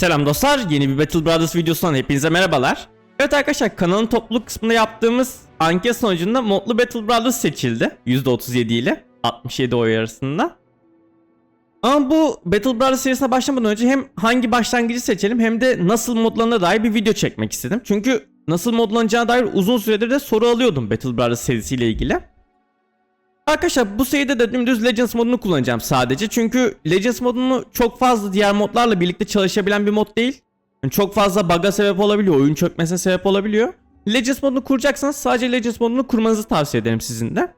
Selam dostlar, yeni bir Battle Brothers videosundan hepinize merhabalar. Evet arkadaşlar kanalın topluluk kısmında yaptığımız anket sonucunda modlu Battle Brothers seçildi. %37 ile 67 oy arasında. Ama bu Battle Brothers serisine başlamadan önce hem hangi başlangıcı seçelim hem de nasıl modlarına dair bir video çekmek istedim. Çünkü nasıl modlanacağına dair uzun süredir de soru alıyordum Battle Brothers serisiyle ilgili. Arkadaşlar bu seride de dümdüz Legends modunu kullanacağım sadece. Çünkü Legends modunu çok fazla diğer modlarla birlikte çalışabilen bir mod değil. Yani çok fazla bug'a sebep olabiliyor, oyun çökmesine sebep olabiliyor. Legends modunu kuracaksanız sadece Legends modunu kurmanızı tavsiye ederim sizin de.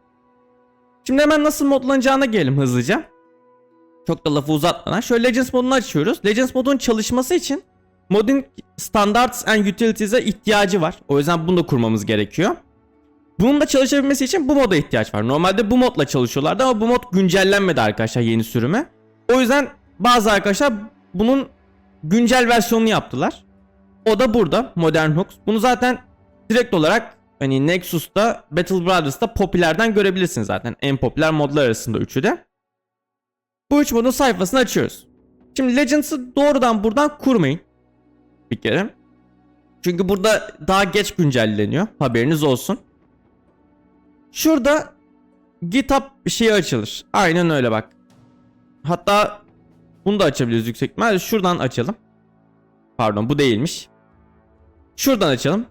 Şimdi hemen nasıl modlanacağına gelelim hızlıca. Çok da lafı uzatmadan. Şöyle Legends modunu açıyoruz. Legends modunun çalışması için Modding Standards and Utilities'e ihtiyacı var. O yüzden bunu da kurmamız gerekiyor. Bunun da çalışabilmesi için bu moda ihtiyaç var. Normalde bu modla çalışıyorlardı ama bu mod güncellenmedi arkadaşlar yeni sürüme. O yüzden bazı arkadaşlar bunun güncel versiyonunu yaptılar. O da burada Modern Hooks. Bunu zaten direkt olarak hani Nexus'ta Battle Brothers'ta popülerden görebilirsiniz zaten. En popüler modlar arasında üçü de. Bu üç modun sayfasını açıyoruz. Şimdi Legends'ı doğrudan buradan kurmayın. Bir kere. Çünkü burada daha geç güncelleniyor. Haberiniz olsun. Şurada GitHub bir şey açılır. Aynen öyle bak. Hatta bunu da açabiliriz yüksek ihtimalle. Şuradan açalım. Pardon bu değilmiş. Şuradan açalım.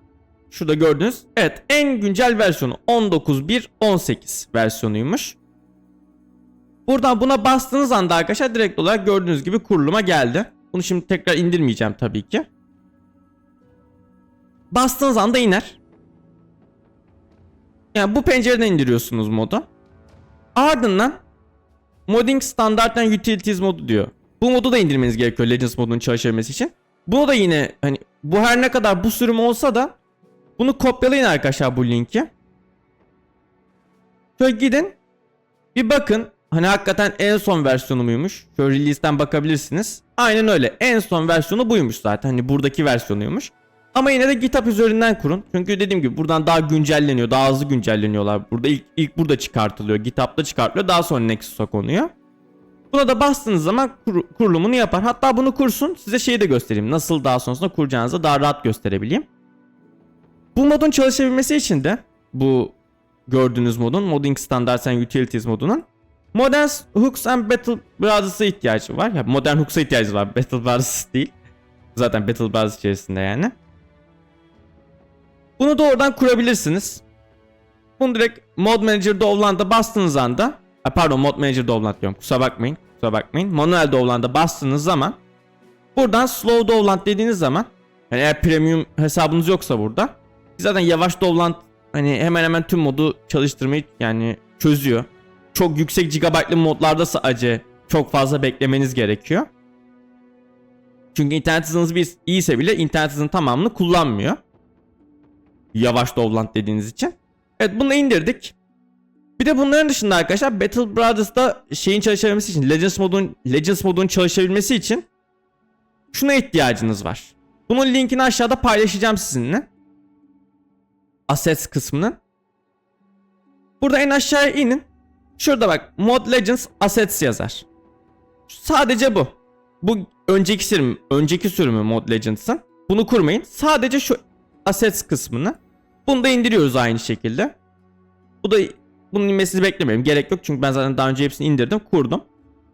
Şurada gördünüz. Evet en güncel versiyonu 19.1.18 versiyonuymuş. Buradan buna bastığınız anda arkadaşlar direkt olarak gördüğünüz gibi kuruluma geldi. Bunu şimdi tekrar indirmeyeceğim tabii ki. Bastığınız anda iner. Yani bu pencereden indiriyorsunuz modu. Ardından Modding Standard and Utilities modu diyor. Bu modu da indirmeniz gerekiyor Legends modunun çalışabilmesi için. Bunu da yine hani bu her ne kadar bu sürüm olsa da bunu kopyalayın arkadaşlar bu linki. Şöyle gidin bir bakın hani hakikaten en son versiyonu muymuş? Şöyle release'den bakabilirsiniz. Aynen öyle. En son versiyonu buymuş zaten. Hani buradaki versiyonuymuş. Ama yine de GitHub üzerinden kurun. Çünkü dediğim gibi buradan daha güncelleniyor. Daha hızlı güncelleniyorlar. Burada ilk, ilk burada çıkartılıyor. GitHub'da çıkartılıyor. Daha sonra Nexus'a konuyor. Buna da bastığınız zaman kur, kurulumunu yapar. Hatta bunu kursun. Size şeyi de göstereyim. Nasıl daha sonrasında kuracağınızı daha rahat gösterebileyim. Bu modun çalışabilmesi için de bu gördüğünüz modun Modding Standards and Utilities modunun Modern Hooks and Battle Brothers'a ihtiyacı var. Ya Modern Hooks'a ihtiyacı var. Battle Brothers değil. Zaten Battle Brothers içerisinde yani. Bunu doğrudan kurabilirsiniz. Bunu direkt Mod Manager Dovland'a bastığınız anda pardon Mod Manager Dovland diyorum kusura bakmayın kusura bakmayın manuel Dovland'a bastığınız zaman buradan Slow Dovland dediğiniz zaman yani eğer premium hesabınız yoksa burada zaten yavaş Dovland hani hemen hemen tüm modu çalıştırmayı yani çözüyor. Çok yüksek gigabaytlı modlarda sadece çok fazla beklemeniz gerekiyor. Çünkü internet hızınız bir iyiyse bile internet hızının tamamını kullanmıyor yavaş Dovland dediğiniz için. Evet bunu indirdik. Bir de bunların dışında arkadaşlar Battle Brothers'da şeyin çalışabilmesi için Legends modun Legends modun çalışabilmesi için şuna ihtiyacınız var. Bunun linkini aşağıda paylaşacağım sizinle. Assets kısmının. Burada en aşağıya inin. Şurada bak Mod Legends Assets yazar. Sadece bu. Bu önceki sürüm, önceki sürümü Mod Legends'ın. Bunu kurmayın. Sadece şu assets kısmını. Bunu da indiriyoruz aynı şekilde. Bu da bunun inmesini beklemiyorum. Gerek yok çünkü ben zaten daha önce hepsini indirdim, kurdum.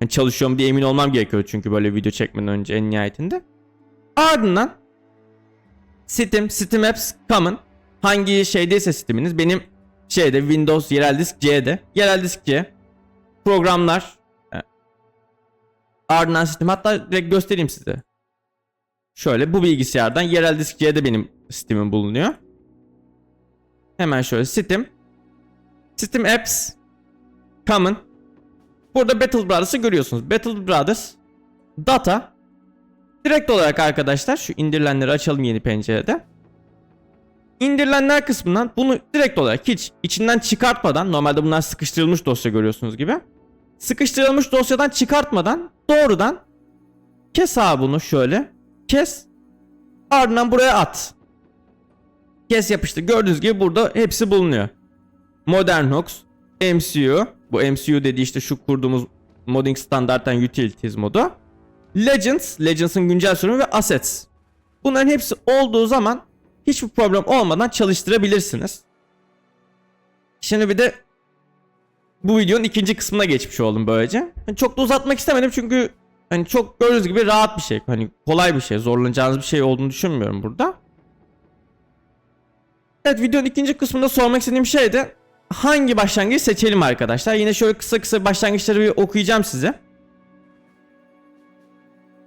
Yani çalışıyorum diye emin olmam gerekiyor çünkü böyle video çekmeden önce en nihayetinde. Ardından Steam, Steam Apps Common hangi şeydeyse Steam'iniz benim şeyde Windows yerel disk C'de. Yerel disk C. Programlar e, ardından Steam hatta direkt göstereyim size. Şöyle bu bilgisayardan yerel disk C'de benim Steam'im bulunuyor. Hemen şöyle Steam. Steam Apps. Common. Burada Battle Brothers'ı görüyorsunuz. Battle Brothers. Data. Direkt olarak arkadaşlar şu indirilenleri açalım yeni pencerede. İndirilenler kısmından bunu direkt olarak hiç içinden çıkartmadan normalde bunlar sıkıştırılmış dosya görüyorsunuz gibi. Sıkıştırılmış dosyadan çıkartmadan doğrudan kes abi bunu şöyle. Kes. Ardından buraya at. Kes yapıştır. Gördüğünüz gibi burada hepsi bulunuyor. Modern Hooks, MCU. Bu MCU dediği işte şu kurduğumuz Modding Standard and Utilities modu. Legends, Legends'ın güncel sürümü ve Assets. Bunların hepsi olduğu zaman hiçbir problem olmadan çalıştırabilirsiniz. Şimdi bir de bu videonun ikinci kısmına geçmiş oldum böylece. Hani çok da uzatmak istemedim çünkü hani çok gördüğünüz gibi rahat bir şey. Hani kolay bir şey. Zorlanacağınız bir şey olduğunu düşünmüyorum burada. Evet videonun ikinci kısmında sormak istediğim şey de hangi başlangıcı seçelim arkadaşlar. Yine şöyle kısa kısa başlangıçları bir okuyacağım size.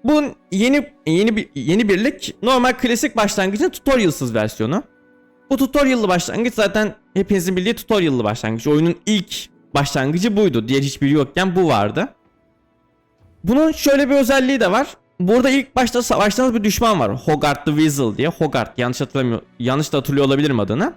Bu yeni yeni bir yeni birlik normal klasik başlangıcın tutorialsız versiyonu. Bu tutorial'lı başlangıç zaten hepinizin bildiği tutorial'lı başlangıç. Oyunun ilk başlangıcı buydu. Diğer hiçbiri yokken bu vardı. Bunun şöyle bir özelliği de var. Burada ilk başta savaştığınız bir düşman var. Hogarth the Weasel diye. Hogarth yanlış hatırlamıyor. Yanlış da hatırlıyor olabilirim adını.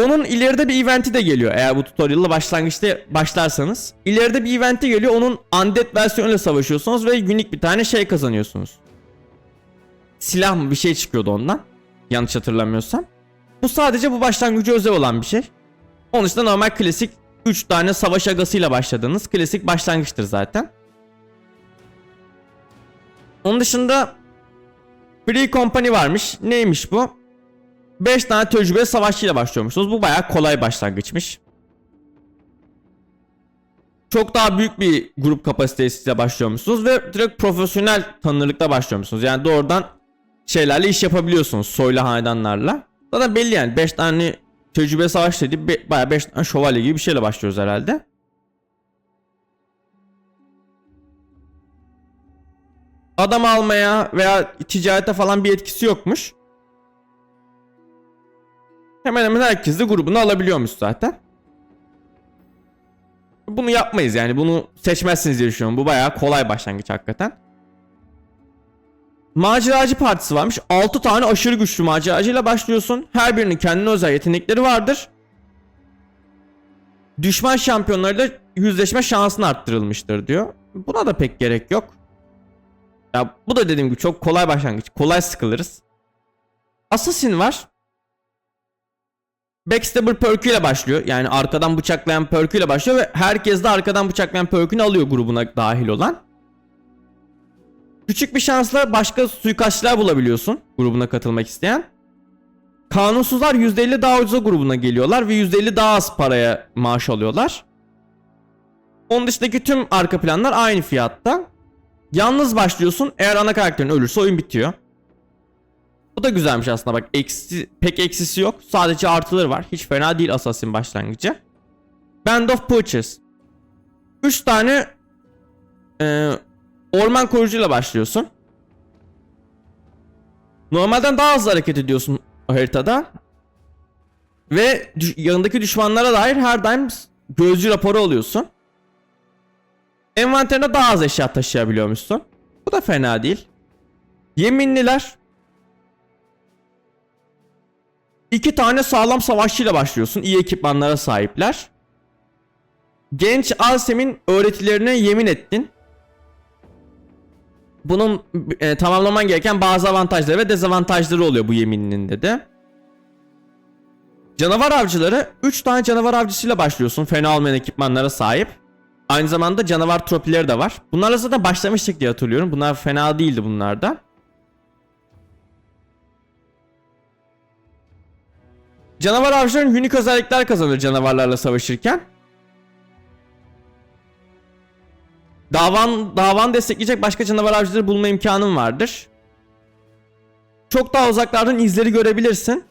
Onun ileride bir eventi de geliyor eğer bu tutorial'la başlangıçta başlarsanız. İleride bir eventi geliyor onun undead versiyonuyla savaşıyorsunuz ve unique bir tane şey kazanıyorsunuz. Silah mı bir şey çıkıyordu ondan. Yanlış hatırlamıyorsam. Bu sadece bu başlangıcı özel olan bir şey. Onun dışında normal klasik 3 tane savaş agasıyla başladığınız klasik başlangıçtır zaten. Onun dışında Free Company varmış. Neymiş bu? 5 tane tecrübeli savaşçıyla başlıyormuşsunuz. Bu bayağı kolay başlangıçmış. Çok daha büyük bir grup kapasitesiyle başlıyormuşsunuz ve direkt profesyonel tanınırlıkla başlıyormuşsunuz. Yani doğrudan şeylerle iş yapabiliyorsunuz soylu hanedanlarla. Zaten belli yani 5 tane tecrübe savaş dedi bayağı 5 tane şövalye gibi bir şeyle başlıyoruz herhalde. Adam almaya veya ticarete falan bir etkisi yokmuş. Hemen hemen herkes de grubunu alabiliyormuş zaten. Bunu yapmayız yani bunu seçmezsiniz diye düşünüyorum. Bu bayağı kolay başlangıç hakikaten. Maceracı partisi varmış. 6 tane aşırı güçlü maceracıyla başlıyorsun. Her birinin kendine özel yetenekleri vardır. Düşman şampiyonlarıyla yüzleşme şansın arttırılmıştır diyor. Buna da pek gerek yok. Ya bu da dediğim gibi çok kolay başlangıç. Kolay sıkılırız. Assassin var. Backstabber perküyle başlıyor. Yani arkadan bıçaklayan perküyle başlıyor ve herkes de arkadan bıçaklayan perkünü alıyor grubuna dahil olan. Küçük bir şansla başka suikastçılar bulabiliyorsun grubuna katılmak isteyen. Kanunsuzlar %50 daha ucuza grubuna geliyorlar ve %50 daha az paraya maaş alıyorlar. Onun dışındaki tüm arka planlar aynı fiyatta. Yalnız başlıyorsun. Eğer ana karakterin ölürse oyun bitiyor. Bu da güzelmiş aslında bak. Eksi, pek eksisi yok. Sadece artıları var. Hiç fena değil Assassin başlangıcı. Band of Poachers. 3 tane e, orman koruyucuyla başlıyorsun. Normalden daha hızlı hareket ediyorsun haritada. Ve yanındaki düşmanlara dair her daim gözcü raporu alıyorsun. Envanterine daha az eşya taşıyabiliyormuşsun. Bu da fena değil. Yeminliler. İki tane sağlam savaşçıyla başlıyorsun. İyi ekipmanlara sahipler. Genç Alsem'in öğretilerine yemin ettin. Bunun e, tamamlaman gereken bazı avantajları ve dezavantajları oluyor bu yemininin de. Canavar avcıları 3 tane canavar avcısıyla başlıyorsun. Fena olmayan ekipmanlara sahip. Aynı zamanda canavar tropileri de var. Bunlarla zaten başlamıştık diye hatırlıyorum. Bunlar fena değildi bunlarda. Canavar avcıların unik özellikler kazanır canavarlarla savaşırken. Davan, davan destekleyecek başka canavar avcıları bulma imkanın vardır. Çok daha uzaklardan izleri görebilirsin.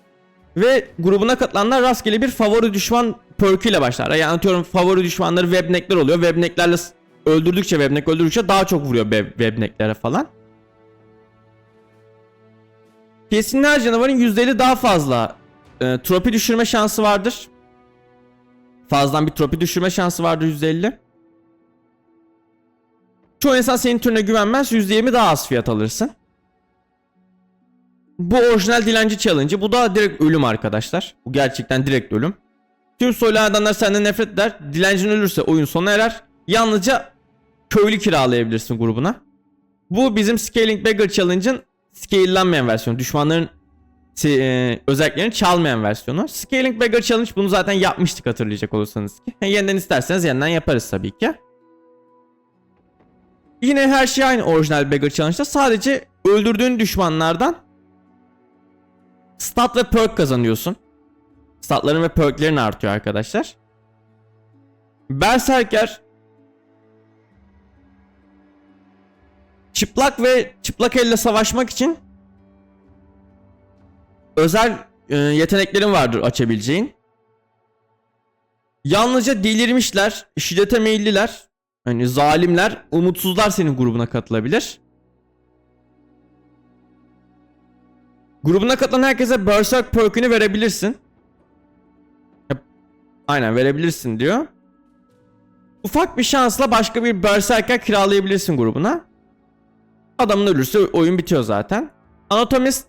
Ve grubuna katılanlar rastgele bir favori düşman perk ile başlar. Yani atıyorum favori düşmanları webneckler oluyor. Webnecklerle s- öldürdükçe webneck öldürdükçe daha çok vuruyor be- webnecklere falan. Kesin her canavarın %50 daha fazla e, tropi düşürme şansı vardır. Fazladan bir tropi düşürme şansı vardır %50. Çoğu insan senin türüne güvenmez %20 daha az fiyat alırsın. Bu orijinal dilenci challenge'ı. Bu da direkt ölüm arkadaşlar. Bu gerçekten direkt ölüm. Tüm soylu adamlar senden nefret eder. Dilencin ölürse oyun sona erer. Yalnızca köylü kiralayabilirsin grubuna. Bu bizim Scaling Beggar Challenge'ın scale'lanmayan versiyonu. Düşmanların e, özelliklerini çalmayan versiyonu. Scaling Beggar Challenge bunu zaten yapmıştık hatırlayacak olursanız ki. Yeniden isterseniz yeniden yaparız tabii ki. Yine her şey aynı orijinal Beggar Challenge'da. Sadece öldürdüğün düşmanlardan stat ve perk kazanıyorsun. Statların ve perklerin artıyor arkadaşlar. Berserker çıplak ve çıplak elle savaşmak için özel e, yeteneklerin vardır açabileceğin. Yalnızca delirmişler, şiddete meyilliler, hani zalimler, umutsuzlar senin grubuna katılabilir. Grubuna katılan herkese Berserk perk'ünü verebilirsin. Aynen verebilirsin diyor. Ufak bir şansla başka bir Berserker kiralayabilirsin grubuna. Adamın ölürse oyun bitiyor zaten. Anatomist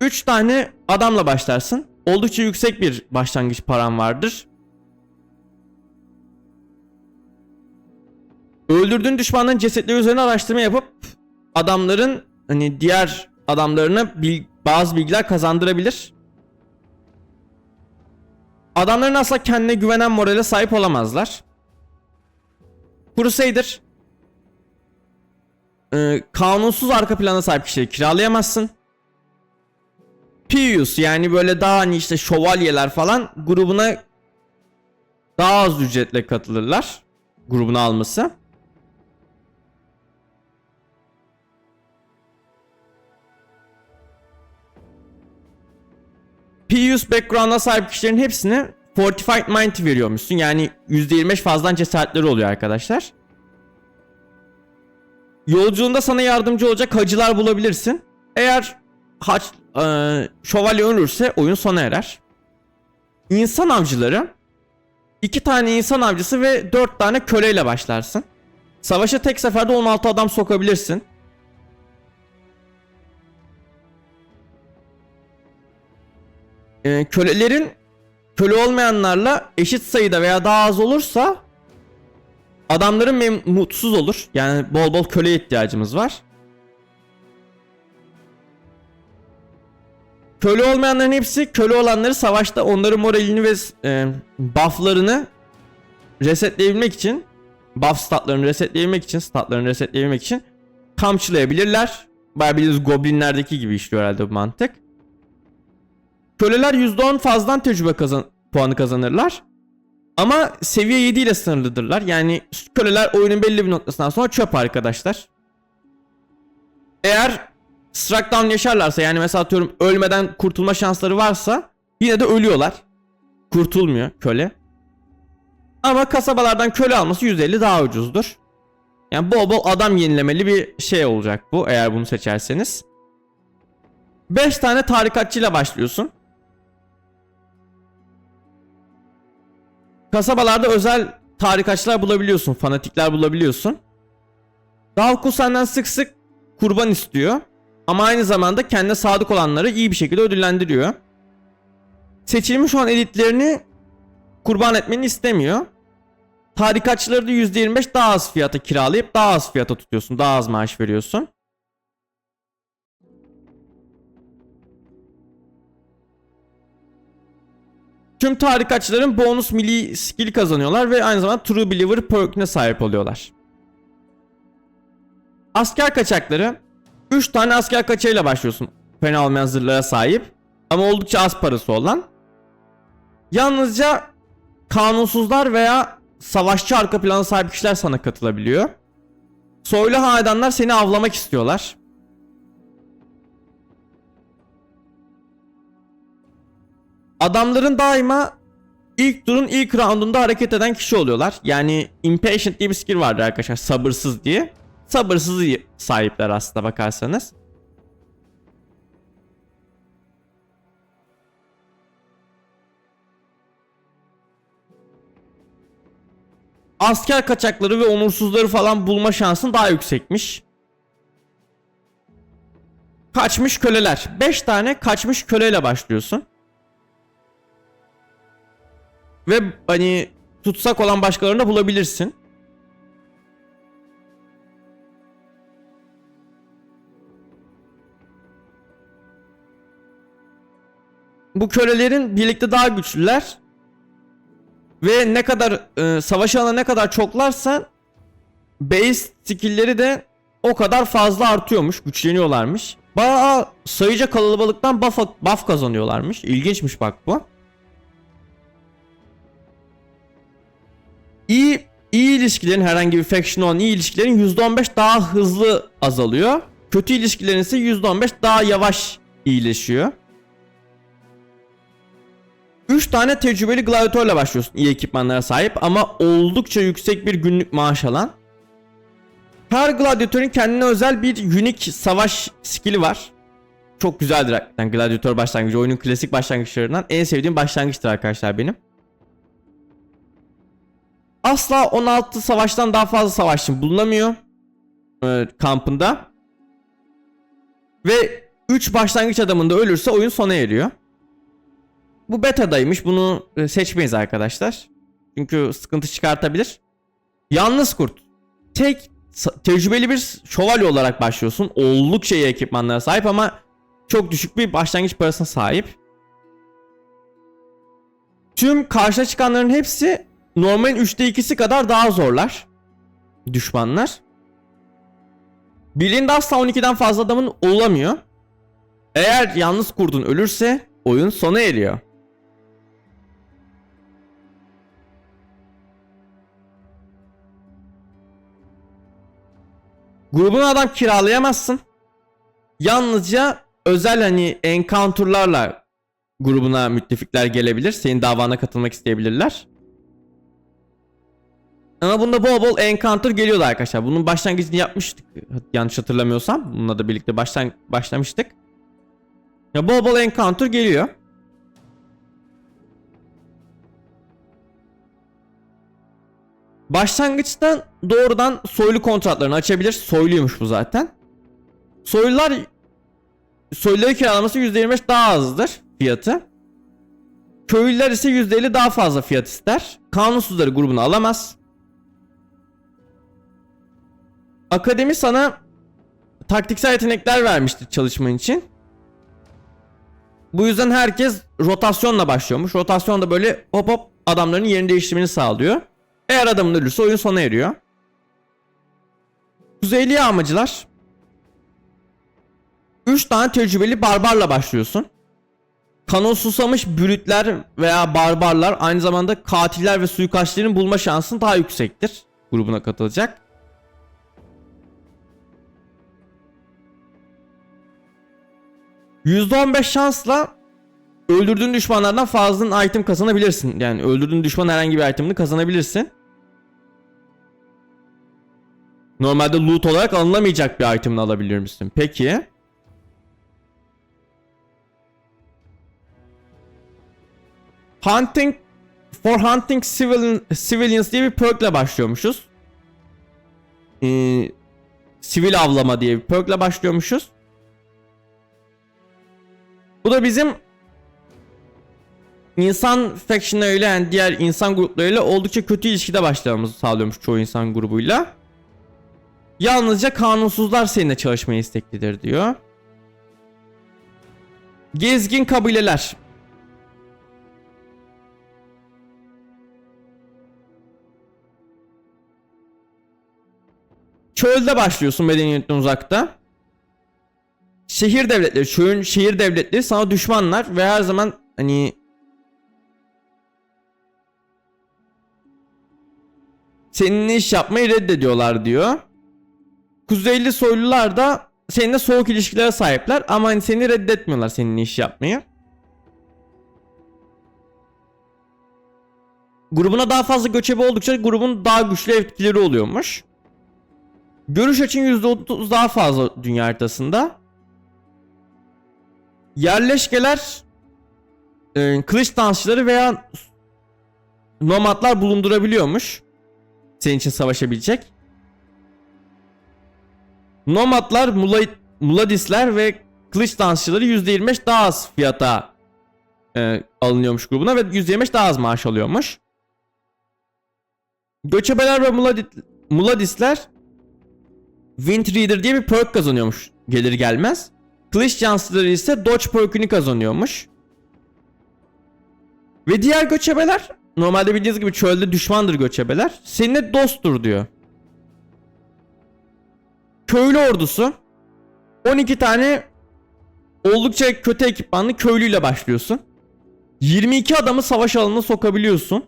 3 tane adamla başlarsın. Oldukça yüksek bir başlangıç paran vardır. Öldürdüğün düşmanların cesetleri üzerine araştırma yapıp adamların hani diğer adamlarına bil- bazı bilgiler kazandırabilir. Adamların asla kendine güvenen morale sahip olamazlar. Crusader e, kanunsuz arka plana sahip kişileri kiralayamazsın. Pius yani böyle daha hani işte şövalyeler falan grubuna daha az ücretle katılırlar. Grubuna alması. Pius background'a sahip kişilerin hepsine Fortified Mind veriyormuşsun. Yani %25 fazladan cesaretleri oluyor arkadaşlar. Yolculuğunda sana yardımcı olacak hacılar bulabilirsin. Eğer haç, e, şövalye ölürse oyun sona erer. İnsan avcıları. iki tane insan avcısı ve dört tane köleyle başlarsın. Savaşa tek seferde 16 adam sokabilirsin. Ee, kölelerin köle olmayanlarla eşit sayıda veya daha az olursa adamların mem- mutsuz olur. Yani bol bol köle ihtiyacımız var. Köle olmayanların hepsi köle olanları savaşta onların moralini ve e, bufflarını resetleyebilmek için buff statlarını resetleyebilmek için statlarını resetleyebilmek için kamçılayabilirler. Bayağı bildiğiniz goblinlerdeki gibi işliyor herhalde bu mantık. Köleler %10 fazladan tecrübe kazan puanı kazanırlar. Ama seviye 7 ile sınırlıdırlar. Yani köleler oyunun belli bir noktasından sonra çöp arkadaşlar. Eğer strike down yaşarlarsa yani mesela atıyorum ölmeden kurtulma şansları varsa yine de ölüyorlar. Kurtulmuyor köle. Ama kasabalardan köle alması 150 daha ucuzdur. Yani bol bol adam yenilemeli bir şey olacak bu eğer bunu seçerseniz. 5 tane tarikatçıyla başlıyorsun. Kasabalarda özel tarikatçılar bulabiliyorsun, fanatikler bulabiliyorsun. Davkul senden sık sık kurban istiyor. Ama aynı zamanda kendine sadık olanları iyi bir şekilde ödüllendiriyor. Seçilmiş olan elitlerini kurban etmeni istemiyor. Tarikatçıları da %25 daha az fiyata kiralayıp daha az fiyata tutuyorsun. Daha az maaş veriyorsun. Tüm tarikatçıların bonus milli skill kazanıyorlar ve aynı zamanda True Believer perk'üne sahip oluyorlar. Asker kaçakları 3 tane asker kaçağıyla başlıyorsun. Fena olmayan zırhlara sahip ama oldukça az parası olan. Yalnızca kanunsuzlar veya savaşçı arka plana sahip kişiler sana katılabiliyor. Soylu hanedanlar seni avlamak istiyorlar. Adamların daima ilk turun ilk roundunda hareket eden kişi oluyorlar. Yani impatient diye bir skill vardır arkadaşlar. Sabırsız diye. Sabırsız sahipler aslında bakarsanız. Asker kaçakları ve onursuzları falan bulma şansın daha yüksekmiş. Kaçmış köleler. 5 tane kaçmış köleyle başlıyorsun. Ve hani tutsak olan başkalarını da bulabilirsin. Bu kölelerin birlikte daha güçlüler. Ve ne kadar e, savaş alanı ne kadar çoklarsa base skill'leri de o kadar fazla artıyormuş, güçleniyorlarmış. Bayağı sayıca kalabalıktan buff, buff kazanıyorlarmış. İlginçmiş bak bu. İyi iyi ilişkilerin herhangi bir faction olan iyi ilişkilerin %15 daha hızlı azalıyor. Kötü ilişkilerin ise %15 daha yavaş iyileşiyor. 3 tane tecrübeli gladiatörle başlıyorsun iyi ekipmanlara sahip ama oldukça yüksek bir günlük maaş alan. Her gladyatörün kendine özel bir unique savaş skill'i var. Çok güzeldir hakikaten gladyatör başlangıcı. Oyunun klasik başlangıçlarından en sevdiğim başlangıçtır arkadaşlar benim. Asla 16 savaştan daha fazla savaşçı bulunamıyor e, kampında. Ve 3 başlangıç adamında ölürse oyun sona eriyor. Bu beta'daymış. Bunu e, seçmeyiz arkadaşlar. Çünkü sıkıntı çıkartabilir. Yalnız kurt. Tek tecrübeli bir şövalye olarak başlıyorsun. Oldukça iyi ekipmanlara sahip ama çok düşük bir başlangıç parasına sahip. Tüm karşına çıkanların hepsi normalin 3'te 2'si kadar daha zorlar. Düşmanlar. Birliğinde asla 12'den fazla adamın olamıyor. Eğer yalnız kurdun ölürse oyun sona eriyor. Grubuna adam kiralayamazsın. Yalnızca özel hani encounter'larla grubuna müttefikler gelebilir. Senin davana katılmak isteyebilirler. Ama bunda bol bol encounter geliyordu arkadaşlar. Bunun başlangıcını yapmıştık. Yanlış hatırlamıyorsam. Bununla da birlikte başlan başlamıştık. Ya bol bol encounter geliyor. Başlangıçtan doğrudan soylu kontratlarını açabilir. Soyluymuş bu zaten. Soylular soyluları kiralaması %25 daha azdır fiyatı. Köylüler ise %50 daha fazla fiyat ister. Kanunsuzları grubuna alamaz. Akademi sana taktiksel yetenekler vermişti çalışman için. Bu yüzden herkes rotasyonla başlıyormuş. Rotasyon da böyle hop hop adamların yerini değiştirmeni sağlıyor. Eğer adamın ölürse oyun sona eriyor. Kuzeyli yağmacılar. 3 tane tecrübeli barbarla başlıyorsun. Kanon susamış brütler veya barbarlar aynı zamanda katiller ve suikastçilerin bulma şansın daha yüksektir. Grubuna katılacak. %15 şansla öldürdüğün düşmanlardan fazla item kazanabilirsin. Yani öldürdüğün düşman herhangi bir itemini kazanabilirsin. Normalde loot olarak alınamayacak bir itemini alabilir misin? Peki. Hunting for hunting civilian, civilians diye bir perkle başlıyormuşuz. Ee, sivil avlama diye bir perkle başlıyormuşuz. Bu da bizim insan factionlarıyla yani diğer insan gruplarıyla oldukça kötü ilişkide başlamamızı sağlıyormuş çoğu insan grubuyla. Yalnızca kanunsuzlar seninle çalışmaya isteklidir diyor. Gezgin kabileler. Çölde başlıyorsun medeniyetten uzakta. Şehir devletleri, çölün şehir devletleri sana düşmanlar ve her zaman hani seninle iş yapmayı reddediyorlar diyor. Kuzeyli soylular da seninle soğuk ilişkilere sahipler ama hani seni reddetmiyorlar seninle iş yapmayı. Grubuna daha fazla göçebe oldukça grubun daha güçlü etkileri oluyormuş. Görüş açın %30 daha fazla dünya haritasında. Yerleşkeler e, kılıç dansçıları veya nomadlar bulundurabiliyormuş. Senin için savaşabilecek. Nomadlar, mula- muladisler ve kılıç dansçıları %25 daha az fiyata e, alınıyormuş grubuna ve %25 daha az maaş alıyormuş. Göçebeler ve muladi- muladisler Wind Reader diye bir perk kazanıyormuş gelir gelmez. Kılıç dansçıları ise Dodge perk'ünü kazanıyormuş. Ve diğer göçebeler normalde bildiğiniz gibi çölde düşmandır göçebeler. Seninle dosttur diyor. köylü ordusu. 12 tane oldukça kötü ekipmanlı köylüyle başlıyorsun. 22 adamı savaş alanına sokabiliyorsun.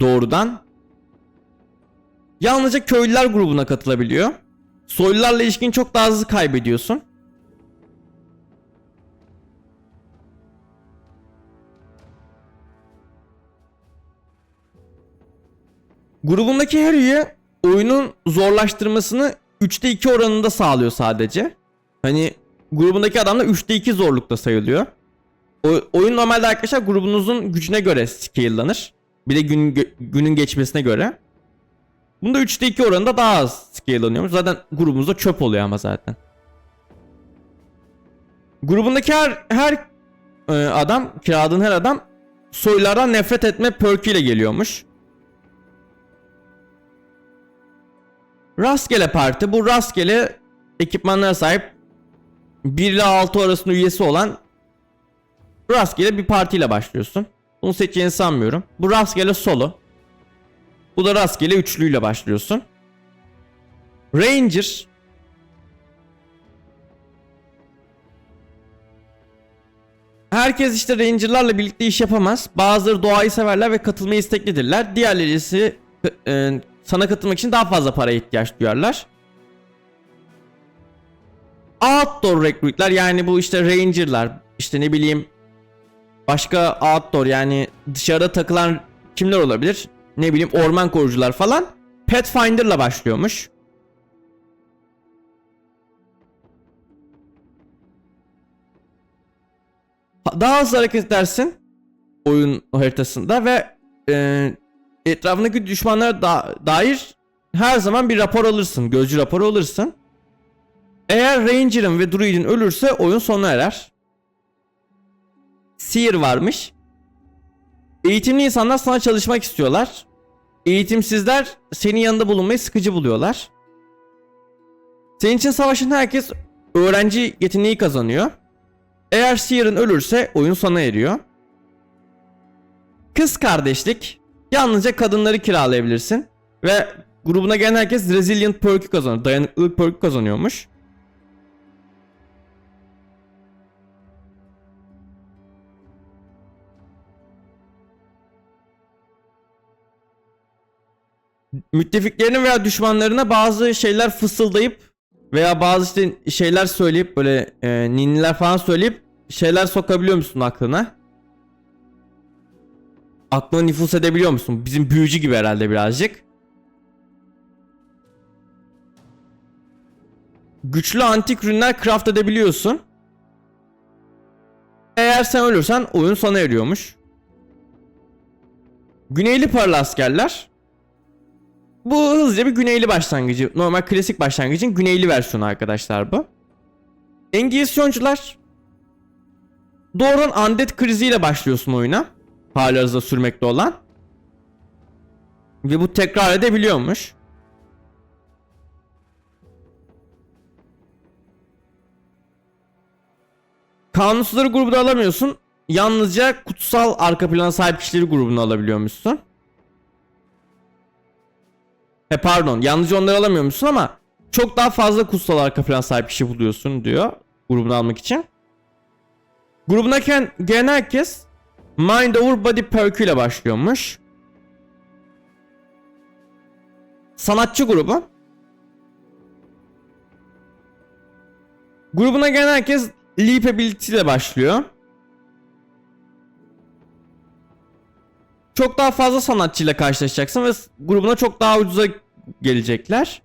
Doğrudan. Yalnızca köylüler grubuna katılabiliyor. Soylularla ilişkin çok daha hızlı kaybediyorsun. Grubundaki her üye oyunun zorlaştırmasını 3'te 2 oranında sağlıyor sadece. Hani grubundaki adam da 3'te 2 zorlukta sayılıyor. O, oyun normalde arkadaşlar grubunuzun gücüne göre scale'lanır. Bir de gün, günün geçmesine göre. Bunda 3'te 2 oranında daha az scale'lanıyormuş. Zaten grubumuzda çöp oluyor ama zaten. Grubundaki her, her e, adam, kiraladığın her adam soylardan nefret etme perkü ile geliyormuş. Rastgele parti. Bu rastgele ekipmanlara sahip 1 ile 6 arasında üyesi olan rastgele bir partiyle başlıyorsun. Bunu seçeceğini sanmıyorum. Bu rastgele solo. Bu da rastgele üçlüyle başlıyorsun. Ranger. Herkes işte Ranger'larla birlikte iş yapamaz. Bazıları doğayı severler ve katılmaya isteklidirler. Diğerleri ise sana katılmak için daha fazla paraya ihtiyaç duyarlar. Outdoor recruit'ler yani bu işte Ranger'lar işte ne bileyim başka outdoor yani dışarıda takılan kimler olabilir? Ne bileyim orman korucular falan. Pathfinder'la başlıyormuş. Ha- Daha hızlı hareket edersin oyun haritasında ve e, etrafındaki düşmanlara da- dair her zaman bir rapor alırsın. Gözcü raporu alırsın. Eğer Ranger'ın ve Druid'in ölürse oyun sona erer. Seer varmış. Eğitimli insanlar sana çalışmak istiyorlar. Eğitimsizler senin yanında bulunmayı sıkıcı buluyorlar. Senin için savaşın herkes öğrenci yeteneği kazanıyor. Eğer Seer'ın ölürse oyun sona eriyor. Kız kardeşlik. Yalnızca kadınları kiralayabilirsin. Ve grubuna gelen herkes Resilient perk'ü kazanıyor. Dayanıklılık perk'ü kazanıyormuş. Müttefiklerine veya düşmanlarına bazı şeyler fısıldayıp veya bazı işte şeyler söyleyip böyle e, ninniler falan söyleyip şeyler sokabiliyor musun aklına? Aklına nüfus edebiliyor musun? Bizim büyücü gibi herhalde birazcık. Güçlü antik ürünler craft edebiliyorsun. Eğer sen ölürsen oyun sona eriyormuş. Güneyli paralı askerler. Bu hızlıca bir güneyli başlangıcı. Normal klasik başlangıcın güneyli versiyonu arkadaşlar bu. Engizisyoncular. Doğrudan undead kriziyle başlıyorsun oyuna. Halihazırda sürmekte olan. Ve bu tekrar edebiliyormuş. Kanunsuzları grubuna alamıyorsun. Yalnızca kutsal arka plana sahip kişileri grubuna alabiliyormuşsun. He pardon yalnızca onları alamıyormuşsun ama çok daha fazla kutsal arka plan sahip kişi buluyorsun diyor grubunu almak için. Grubuna gelen herkes Mind over Body perkü ile başlıyormuş. Sanatçı grubu. Grubuna gelen herkes Leap Ability ile başlıyor. Çok daha fazla sanatçıyla karşılaşacaksın ve grubuna çok daha ucuza gelecekler.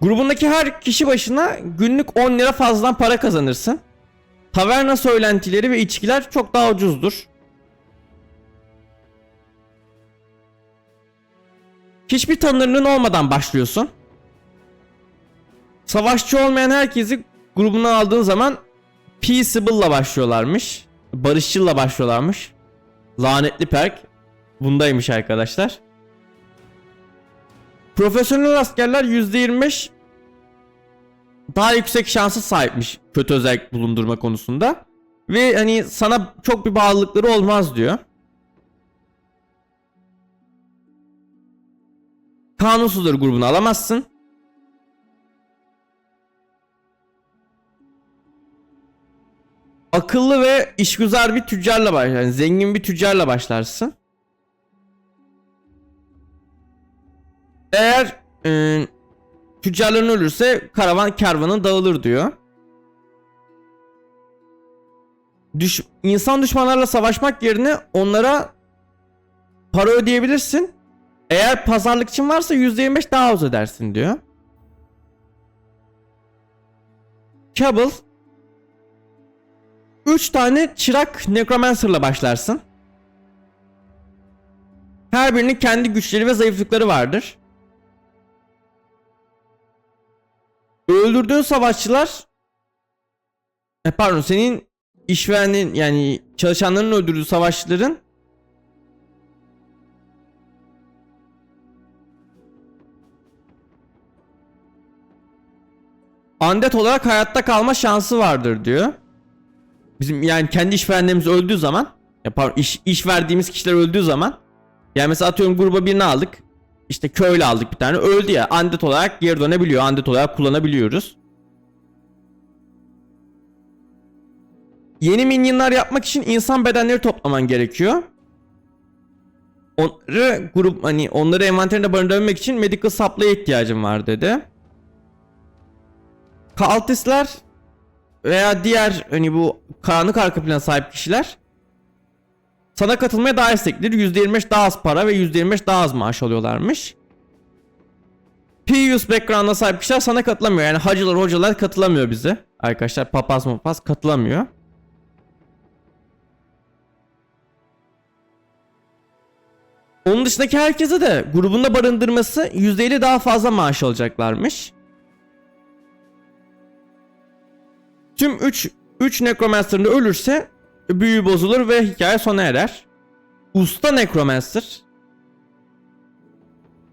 Grubundaki her kişi başına günlük 10 lira fazladan para kazanırsın. Taverna söylentileri ve içkiler çok daha ucuzdur. Hiçbir tanırlığın olmadan başlıyorsun. Savaşçı olmayan herkesi grubuna aldığın zaman Peaceable'la başlıyorlarmış. Barışçılla başlıyorlarmış. Lanetli perk bundaymış arkadaşlar. Profesyonel askerler %25 daha yüksek şansı sahipmiş kötü özellik bulundurma konusunda. Ve hani sana çok bir bağlılıkları olmaz diyor. Kanunsuzları grubuna alamazsın. Akıllı ve işgüzar bir tüccarla başlarsın. Yani zengin bir tüccarla başlarsın. Eğer e, tüccarların ölürse karavan kervanın dağılır diyor. Düş insan düşmanlarla savaşmak yerine onlara para ödeyebilirsin. Eğer pazarlıkçın varsa %25 daha az ödersin diyor. Cable 3 tane çırak necromancer'la başlarsın. Her birinin kendi güçleri ve zayıflıkları vardır. Öldürdüğün savaşçılar e pardon senin işverenin yani çalışanların öldürdüğü savaşçıların Undead olarak hayatta kalma şansı vardır diyor. Bizim yani kendi işverenlerimiz öldüğü zaman ya iş, iş verdiğimiz kişiler öldüğü zaman yani mesela atıyorum gruba birini aldık. İşte köylü aldık bir tane öldü ya undead olarak geri dönebiliyor. Undead olarak kullanabiliyoruz. Yeni minyonlar yapmak için insan bedenleri toplaman gerekiyor. Onları grup hani onları envanterinde barındırabilmek için medical supply'a ihtiyacım var dedi. Kaltistler veya diğer hani bu karanlık arka plana sahip kişiler sana katılmaya daha isteklidir. %25 daha az para ve %25 daha az maaş alıyorlarmış. Pius background'a sahip kişiler sana katılamıyor. Yani hacılar hocalar katılamıyor bize. Arkadaşlar papaz papaz katılamıyor. Onun dışındaki herkese de grubunda barındırması %50 daha fazla maaş alacaklarmış. Tüm 3 3 Necromancer'ın ölürse büyü bozulur ve hikaye sona erer. Usta Necromancer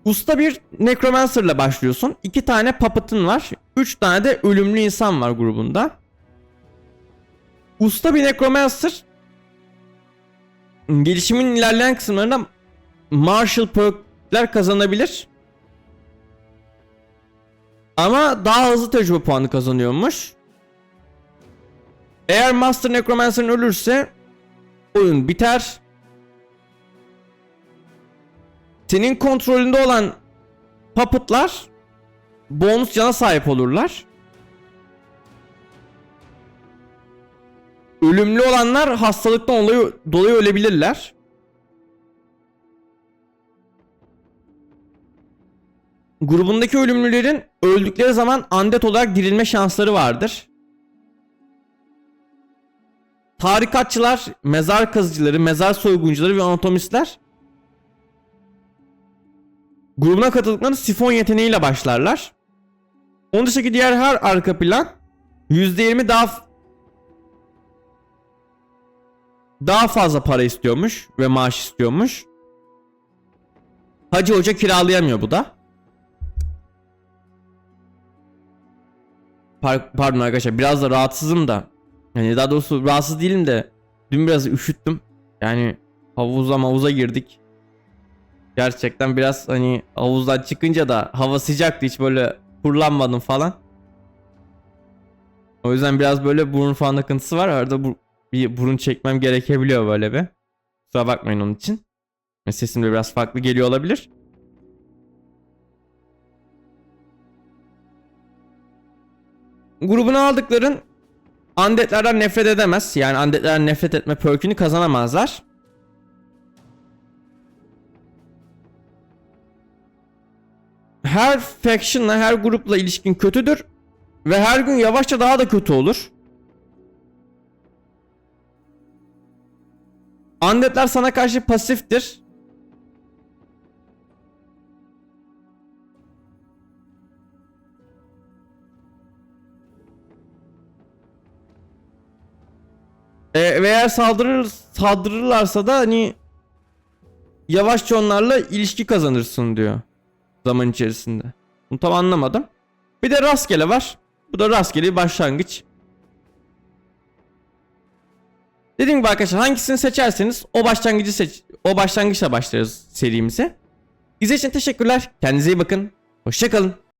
Usta bir Necromancer'la başlıyorsun. 2 tane puppet'ın var. 3 tane de ölümlü insan var grubunda. Usta bir Necromancer gelişimin ilerleyen kısımlarında Martial perk'ler kazanabilir. Ama daha hızlı tecrübe puanı kazanıyormuş. Eğer Master Necromancer'ın ölürse oyun biter. Senin kontrolünde olan puppet'lar bonus cana sahip olurlar. Ölümlü olanlar hastalıktan dolayı, dolayı ölebilirler. Grubundaki ölümlülerin öldükleri zaman undead olarak dirilme şansları vardır. Tarikatçılar, mezar kazıcıları, mezar soyguncuları ve anatomistler grubuna katıldıklarında sifon yeteneğiyle başlarlar. Onun dışındaki diğer her arka plan %20 daha daha fazla para istiyormuş ve maaş istiyormuş. Hacı hoca kiralayamıyor bu da. Par- pardon arkadaşlar biraz da rahatsızım da. Yani daha doğrusu rahatsız değilim de dün biraz üşüttüm. Yani havuza havuza girdik. Gerçekten biraz hani havuzdan çıkınca da hava sıcaktı hiç böyle kurlanmadım falan. O yüzden biraz böyle burun falan akıntısı var. Arada bu, bir burun çekmem gerekebiliyor böyle bir. Kusura bakmayın onun için. Sesim de biraz farklı geliyor olabilir. Grubuna aldıkların Undead'lerden nefret edemez. Yani Undead'lerden nefret etme perk'ünü kazanamazlar. Her faction'la her grupla ilişkin kötüdür. Ve her gün yavaşça daha da kötü olur. Undead'ler sana karşı pasiftir. E, ve saldırır, saldırırlarsa da hani yavaşça onlarla ilişki kazanırsın diyor zaman içerisinde. Bunu tam anlamadım. Bir de rastgele var. Bu da rastgele başlangıç. Dediğim gibi arkadaşlar hangisini seçerseniz o başlangıcı seç o başlangıçla başlarız serimize. İzlediğiniz için teşekkürler. Kendinize iyi bakın. Hoşçakalın.